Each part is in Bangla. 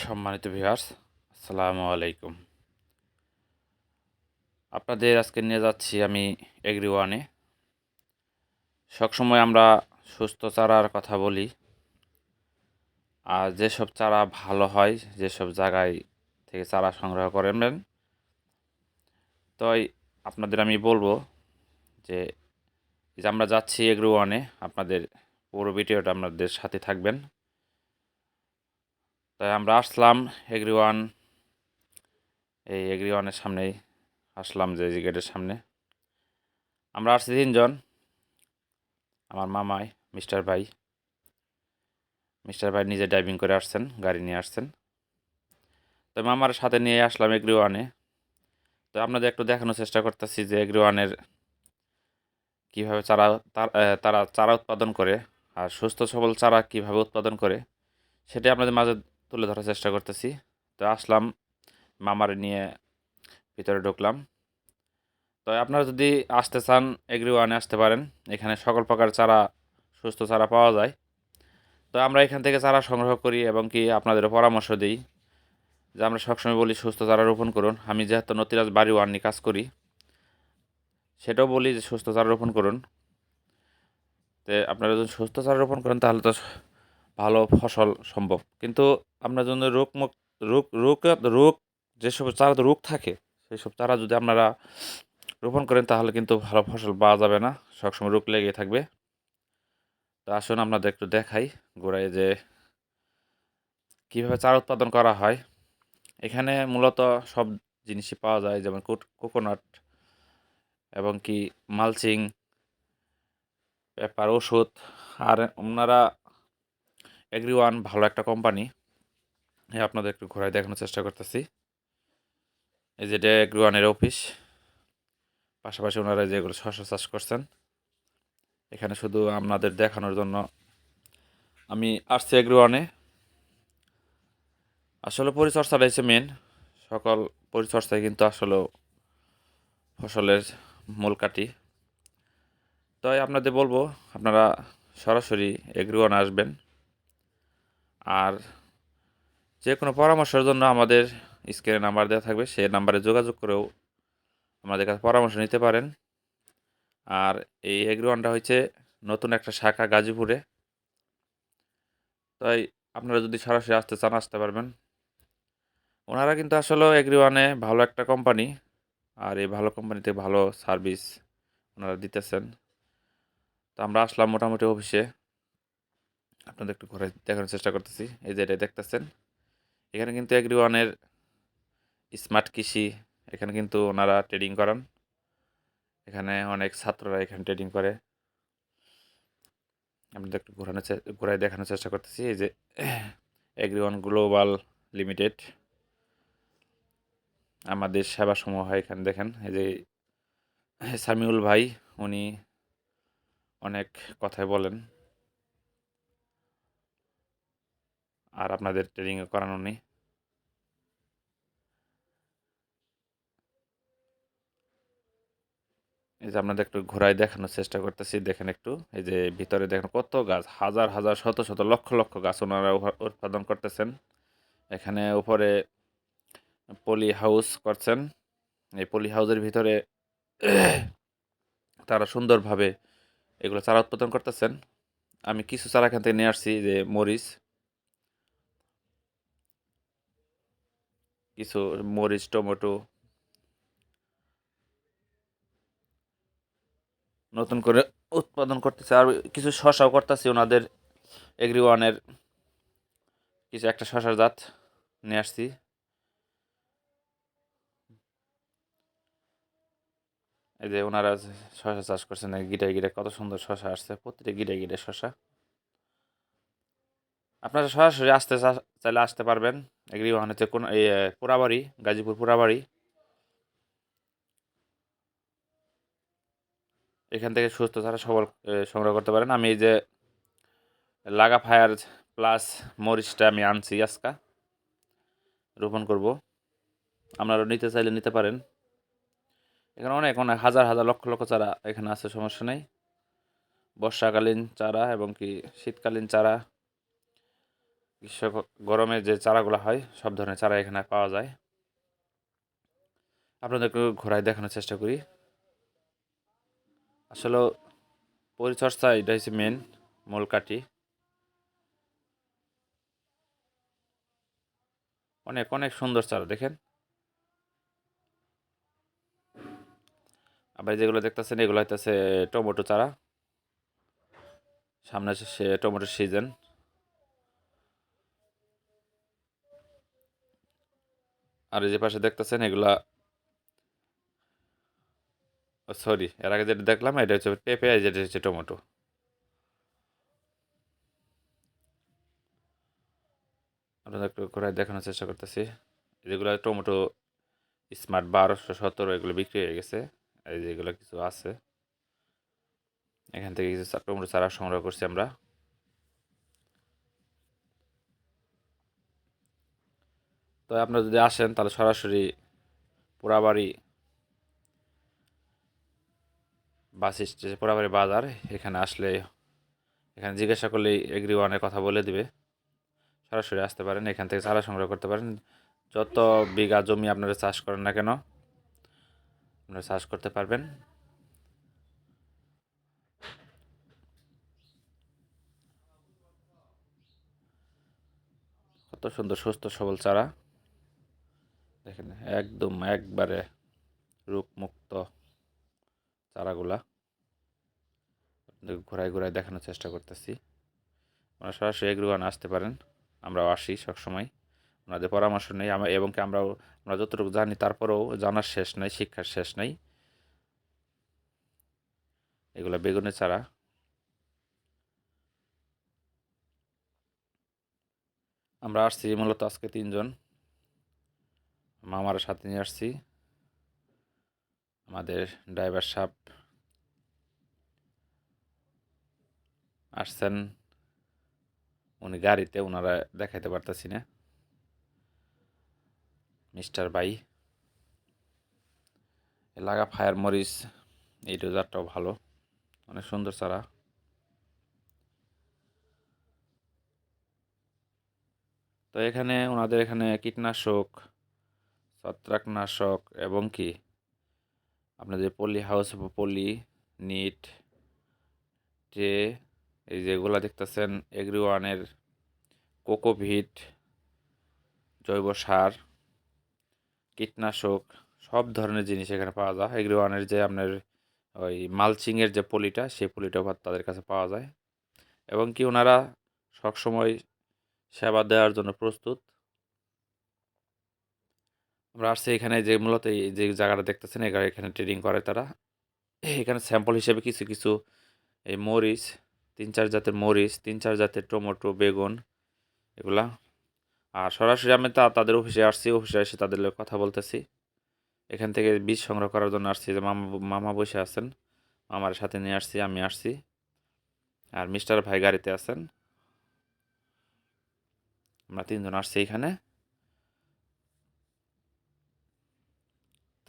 সম্মানিত ভিউয়ার্স, আসসালামু আলাইকুম। আপনাদের আজকে নিয়ে যাচ্ছি আমি এগ্রি ওয়ানে সবসময় আমরা সুস্থ চারার কথা বলি। আর যেসব চারা ভালো হয়, যেসব জায়গায় থেকে চারা সংগ্রহ করেন তাই আপনাদের আমি বলব যে যে আমরা যাচ্ছি এগ্রি ওয়ানে আপনাদের পুরো ভিডিওটা আপনাদের সাথে থাকবেন। তাই আমরা আসলাম এগ্রি ওয়ান এই এগ্রি ওয়ানের সামনেই আসলাম যে গেটের সামনে। আমরা আসছি তিনজন। আমার মামাই, মিস্টার ভাই। মিস্টার ভাই নিজে ড্রাইভিং করে আসছেন, গাড়ি নিয়ে আসছেন। তো মামার সাথে নিয়ে আসলাম এগ্রি ওয়ানে তো আপনাদের একটু দেখানোর চেষ্টা করতেছি যে এগ্রি ওয়ানের কীভাবে চারা, তার- চারা উৎপাদন করে আর সুস্থ সবল চারা কীভাবে উৎপাদন করে সেটাই আপনাদের মাঝে তুলে ধরার চেষ্টা করতেছি। তো আসলাম, মামারে নিয়ে ভিতরে ঢুকলাম। তো আপনারা যদি আসতে চান এগ্রি ওয়ানে আসতে পারেন। এখানে সকল প্রকার চারা, সুস্থ চারা পাওয়া যায়। তো আমরা এখান থেকে চারা সংগ্রহ করি এবং কি আপনাদেরও পরামর্শ দিই যে আমরা সবসময় বলি, সুস্থ চারা রোপণ করুন। আমি যেহেতু নতিরাজ বাড়ি ওয়ান নিয়ে কাজ করি, সেটাও বলি যে, সুস্থ চারা রোপণ করুন। তো আপনারা যদি সুস্থ চারা রোপণ করেন, তাহলে তো ভালো ফসল সম্ভব। কিন্তু আপনার জন্য রোগ মুক, রোগ রোগ রোগ যেসব চারাতে রোগ থাকে সেই সব চারা যদি আপনারা রোপণ করেন, তাহলে কিন্তু ভালো ফসল পাওয়া যাবে না। সবসময় রোগ লেগে থাকবে। তো আসুন আপনাদের একটু দেখাই, গোড়ায় যে কীভাবে চারা উৎপাদন করা হয়। এখানে মূলত সব জিনিসই পাওয়া যায়, যেমন কোকোনাট এবং কি মালচিং, পেপার, ওষুধ, আর ওনারা এগ্রি ওয়ান ভালো একটা কোম্পানি আপনাদের একটু ঘোরায় দেখানোর চেষ্টা করতেছি। এই যেটা এগ্রি ওয়ানের অফিস পাশাপাশি ওনারা যেগুলো শস্য চাষ করছেন, এখানে শুধু আপনাদের দেখানোর জন্য। আমি আসছি এগ্রি ওয়ানে আসলে পরিচর্যাটা হচ্ছে মেন সকল পরিচর্যায় কিন্তু আসলে ফসলের মূল কাটি তাই আপনাদের বলব, আপনারা সরাসরি এগ্রি ওয়ানে আসবেন। আর যে কোনো পরামর্শের জন্য আমাদের স্ক্রিনে নাম্বার দেওয়া থাকবে, সেই নাম্বারে যোগাযোগ করেও আমাদের কাছে পরামর্শ নিতে পারেন। আর এই এগ্রিওয়ানটা হচ্ছে নতুন একটা শাখা গাজীপুরে। তাই আপনারা যদি সরাসরি আসতে চান, আসতে পারবেন। ওনারা কিন্তু আসলে এগ্রিওয়ানে ভালো একটা কোম্পানি, আর এই ভালো কোম্পানিতে ভালো সার্ভিস ওনারা দিতেছেন। তো আমরা আসলাম মোটামুটি অফিসে। আপনাদের একটু ঘুরে দেখানোর চেষ্টা করতেছি। এই যে এটা দেখতেছেন, এখানে কিন্তু এগ্রি ওয়ানের স্মার্ট কৃষি, এখানে কিন্তু ওনারা ট্রেডিং করান। এখানে অনেক ছাত্ররা এখানে ট্রেডিং করে। আপনাদের একটু ঘোরানোর ঘোরায় দেখানোর চেষ্টা করতেছি। এই যে এগ্রি ওয়ান গ্লোবাল লিমিটেড, আমাদের সেবা সমূহ হয় এখানে দেখেন। এই যে সামিউল ভাই, উনি অনেক কথাই বলেন। আর আপনাদের ট্রেনিংও করানো নেই। এই যে আপনাদের একটু ঘোরায় দেখানোর চেষ্টা করতেছি, দেখেন একটু। এই যে ভিতরে দেখেন কত গাছ, হাজার হাজার, শত শত, লক্ষ লক্ষ গাছ ওনারা উৎপাদন করতেছেন। এখানে উপরে পলি হাউস করছেন। এই পলি হাউসের ভিতরে তারা সুন্দরভাবে এগুলো চারা উৎপাদন করতেছেন। আমি কিছু চারা এখান থেকে নিয়ে আসছি যে মরিচ। কিছু মরিচ, টমেটো। নতুন করে উৎপাদন করতেছে। আর কিছু শশাও করতেছি ওনাদের এগ্রি ওয়ানের কিছু একটা শশার জাত নিয়ে আসছি। এই যে ওনারা শশা চাষ করছেন গিটায় গিটায় কত সুন্দর শশা আসছে, প্রতিটা গিটায় গিটায় শশা। আপনারা সরাসরি আসতে চাইলে আসতে পারবেন। ওয়ান হচ্ছে কোন পোড়াবাড়ি, গাজীপুর পোড়াবাড়ি। এখান থেকে সুস্থ ছাড়া সবল সংগ্রহ করতে পারেন। আমি এই যে লাগা ফায়ার প্লাস মরিচটা আমি আনছি আজকা, রোপণ করব। আপনারা নিতে চাইলে নিতে পারেন। এখানে অনেক অনেক, হাজার হাজার লক্ষ লক্ষ চারা এখানে আছে, সমস্যা নেই। বর্ষাকালীন চারা এবং কি শীতকালীন চারা। গ্রীষ্ম গরমে যে চারাগুলো হয়, সব ধরনের চারা এখানে পাওয়া যায়। আপনাদেরকে ঘোরায় দেখানোর চেষ্টা করি। আসলে পরিচর্যা এটা হচ্ছে মেন মূল কাঠি। অনেক অনেক সুন্দর চারা, দেখেন। আবার যেগুলো দেখতেছেন, এগুলো হইতেছে টমেটো চারা। সামনে সে টমেটোর সিজন আর যে পাশে দেখতেছেন, এগুলা সরি, এর আগে যেটা দেখলাম, এটা হচ্ছে পেঁপে আর যেটা হচ্ছে টমেটো। আপনাদের একটু করে দেখানোর চেষ্টা করতেছি। যেগুলো টমেটো স্মার্ট বারোশো সতেরো, এগুলো বিক্রি হয়ে গেছে। এই যেগুলো কিছু আছে। এখান থেকে কিছু টমেটো চারা সংগ্রহ করছি আমরা। তো আপনারা যদি আসেন, তাহলে সরাসরি পোড়াবাড়ি বাস স্টেশন পোড়াবাড়ি বাজার, এখানে আসলে, এখানে জিজ্ঞাসা করলেই এগ্রি ওয়ানের কথা বলে দিবে। সরাসরি আসতে পারেন, এখান থেকে চারা সংগ্রহ করতে পারেন। যত বিঘা জমি আপনারা চাষ করেন না কেন, আপনারা চাষ করতে পারবেন। কত সুন্দর, সুস্থ, সবল চারা। দেখেন, একদম একবারে রোগমুক্ত চারাগুলা। ঘোরায় ঘোরায় দেখানোর চেষ্টা করতেছি। আপনারা সরাসরি এগ্রোগান আসতে পারেন, আমরাও আসি সবসময়। ওনাদের পরামর্শ নেই আমরা এবং কি আমরাও, আমরা যতটুকু জানি তারপরেও জানার শেষ নাই, শিক্ষার শেষ নাই। এগুলো বেগুনের চারা। আমরা আসছি মূলত আজকে তিনজন। মামার সাথে নিয়ে আসছি। আমাদের ড্রাইভার সাহেব আসছেন। উনি গাড়িতে ওনারা দেখাইতে পারতেছি না। মিস্টার বাই লাগা ফায়ার মরিচ, এই ডোজারটাও ভালো, অনেক সুন্দর চারা। তো এখানে ওনাদের এখানে কীটনাশক ছত্রাকনাশক এবং কি? আপনাদের poly house poly net tray এই যেগুলো দেখতেছেন এগ্রি ওয়ানের কোকোভিট, জৈব সার, কীটনাশক, সব ধরনের জিনিস এখানে পাওয়া যায়। এগ্রি ওয়ানের যে আপনার ওই মালচিংয়ের যে পলিটা, সেই পলিটাও তাদের কাছে পাওয়া যায়। এবং কি ওনারা সবসময় সেবা দেওয়ার জন্য প্রস্তুত। আমরা আসছি এখানে যে মূলত এই যে জায়গাটা দেখতেছেন এখানে এখানে ট্রেডিং করে তারা। এখানে স্যাম্পল হিসেবে কিছু কিছু, এই মরিচ, তিন, চার জাতের মরিচ, তিন, চার জাতের টমেটো, বেগুন এগুলা। আর সরাসরি আমি তা তাদের অফিসে আসছি অফিসে এসে তাদের কথা বলতেছি। এখান থেকে বীজ সংগ্রহ করার জন্য আসছি, যে মামা মামা বসে আছেন, মামার সাথে নিয়ে আসছি, আমি আসছি। আর মিস্টার ভাই গাড়িতে আছেন। আমরা তিনজন আসছি এখানে।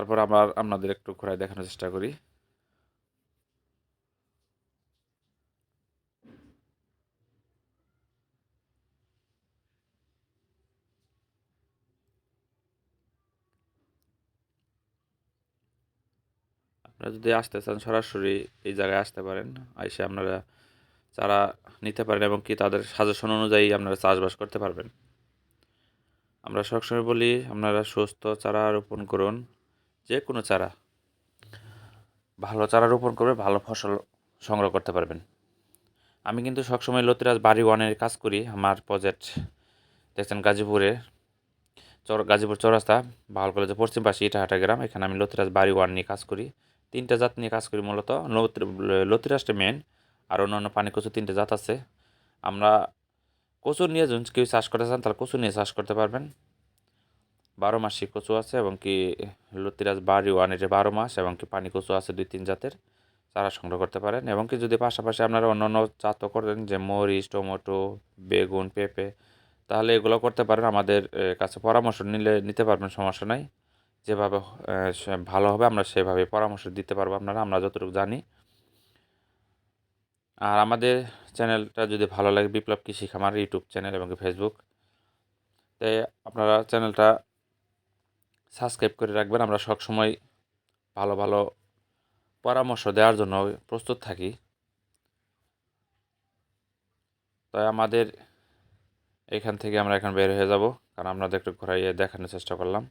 তারপর আবার আপনাদের একটু ঘোরায় দেখানোর চেষ্টা করি। আপনারা যদি আসতে চান, সরাসরি এই জায়গায় আসতে পারেন। এসে আপনারা চারা নিতে পারেন এবং কি তাদের সাজেশন অনুযায়ী আপনারা চাষবাস করতে পারবেন। আমরা সবসময় বলি, আপনারা সুস্থ চারা রোপণ করুন। যে কোনো চারা। ভালো চারা রোপণ করবে, ভালো ফসল সংগ্রহ করতে পারবেন। আমি কিন্তু সবসময় লতিরাজ বাড়ি ওয়ানের কাজ করি, আমার প্রজেক্ট দেখছেন গাজীপুরে, চর, গাজীপুর চৌরাস্তা বাহাল কলেজের পশ্চিম পাশে ইটাহাটা গ্রাম, এখানে আমি লতিরাজ বাড়ি ওয়ান নিয়ে কাজ করি। তিনটা জাত নিয়ে কাজ করি মূলত লতিরাজটা মেন আর অন্যান্য পানি কচু তিনটে জাত আছে। আমরা কচু নিয়ে যদি কেউ চাষ করতে চান, তাহলে কচু নিয়ে চাষ করতে পারবেন। বারো মাসি কচু আছে এবং কি লতিরাজ বাড়ি ওয়ান এটা বারো মাস এবং কি পানি কচু আছে দুই তিন জাতের, চারা সংগ্রহ করতে পারেন। এবং কি যদি পাশাপাশি আপনারা অন্যান্য জাতও করেন, যে মরিচ, টমেটো, বেগুন, পেঁপে, তাহলে এগুলো করতে পারেন। আমাদের কাছে পরামর্শ নিলে নিতে পারবেন, সমস্যা নাই। যেভাবে ভালো হবে, আমরা সেভাবে পরামর্শ দিতে পারব আপনারা, আমরা যতটুকু জানি। আর আমাদের চ্যানেলটা যদি ভালো লাগে, বিপ্লব কৃষি খামার ইউটিউব চ্যানেল এবং ফেসবুক তাই আপনারা চ্যানেলটা সাবস্ক্রাইব করে রাখবেন। আমরা সবসময় ভালো ভালো পরামর্শ দেওয়ার জন্য প্রস্তুত থাকি। তাই আমাদের এখান থেকে আমরা এখন বের হয়ে যাব, কারণ আপনাদের একটু ঘোরাইয়ে দেখানোর চেষ্টা করলাম।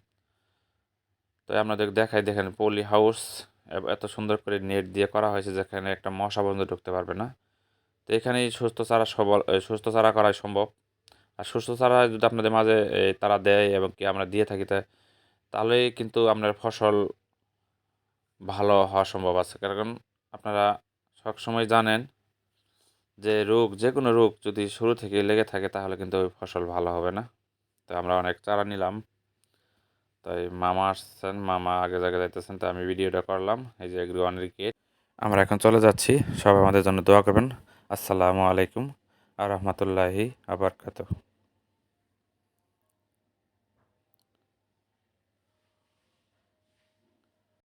তাই আপনাদের দেখাই, দেখেন পলি হাউস এত সুন্দর করে নেট দিয়ে করা হয়েছে যেখানে একটা মশা বন্ধ ঢুকতে পারবে না। তো এখানেই সুস্থ চারা সবল সুস্থ চারা করাই সম্ভব। আর সুস্থ চারা যদি আপনাদের মাঝে তারা দেয় এবং কি আমরা দিয়ে থাকি, তা- তাহলেই কিন্তু আপনার ফসল ভালো হওয়া সম্ভব আছে। কারণ আপনারা সবসময় জানেন যে রোগ যে কোনো রোগ যদি শুরু থেকে লেগে থাকে তাহলে কিন্তু ওই ফসল ভালো হবে না। তো আমরা অনেক চারা নিলাম। তাই মামা আসছেন, মামা আগে জায়গা যাইতেছেন তো আমি ভিডিওটা করলাম। এই যে এগ্রি ওয়ানের গেট আমরা এখন চলে যাচ্ছি। সবাই আমাদের জন্য দোয়া করবেন। আসসালামু আলাইকুম। আর রহমতুল্লাহি আবরকাত